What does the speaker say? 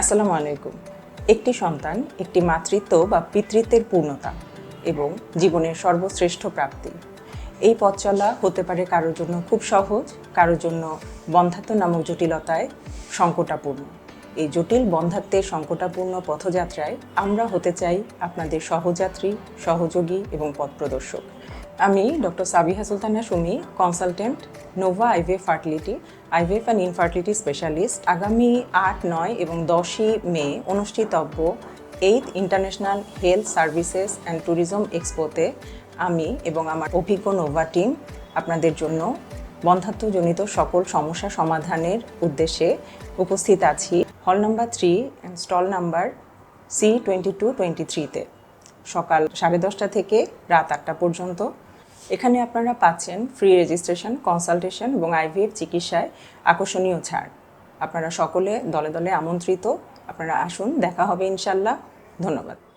আসসালামু আলাইকুম। একটি সন্তান, একটি মাতৃত্ব বা পিতৃত্বের পূর্ণতা এবং জীবনের সর্বশ্রেষ্ঠ প্রাপ্তি। এই পথ চলা হতে পারে কারোর জন্য খুব সহজ, কারোর জন্য বন্ধাত্ম নামক জটিলতায় সংকটাপূর্ণ। এই জটিল বন্ধাত্বের সংকটাপূর্ণ পথযাত্রায় আমরা হতে চাই আপনাদের সহযাত্রী, সহযোগী এবং পথ প্রদর্শক। আমি doctor Sabiha Sultana Sumi consultant Nova IVI fertility IVF and infertility specialist আগামী আট, নয় এবং দশই মে অনুষ্ঠিতব্য eighth international health services and tourism এক্সপোতে আমি এবং আমার অভিজ্ঞ নোভা টিম আপনাদের জন্য বন্ধাত্মজনিত সকল সমস্যা সমাধানের উদ্দেশ্যে উপস্থিত আছি। Hall number three and stall number C twenty two twenty থ্রিতে সকাল সাড়ে দশটা থেকে রাত আটটা পর্যন্ত। এখানে আপনারা পাচ্ছেন ফ্রি রেজিস্ট্রেশন কনসালটেশন এবং আইভিএফ চিকিৎসায় আকর্ষণীয় ছাড়। আপনারা সকলে দলে দলে আমন্ত্রিত। আপনারা আসুন, দেখা হবে ইনশাল্লাহ। ধন্যবাদ।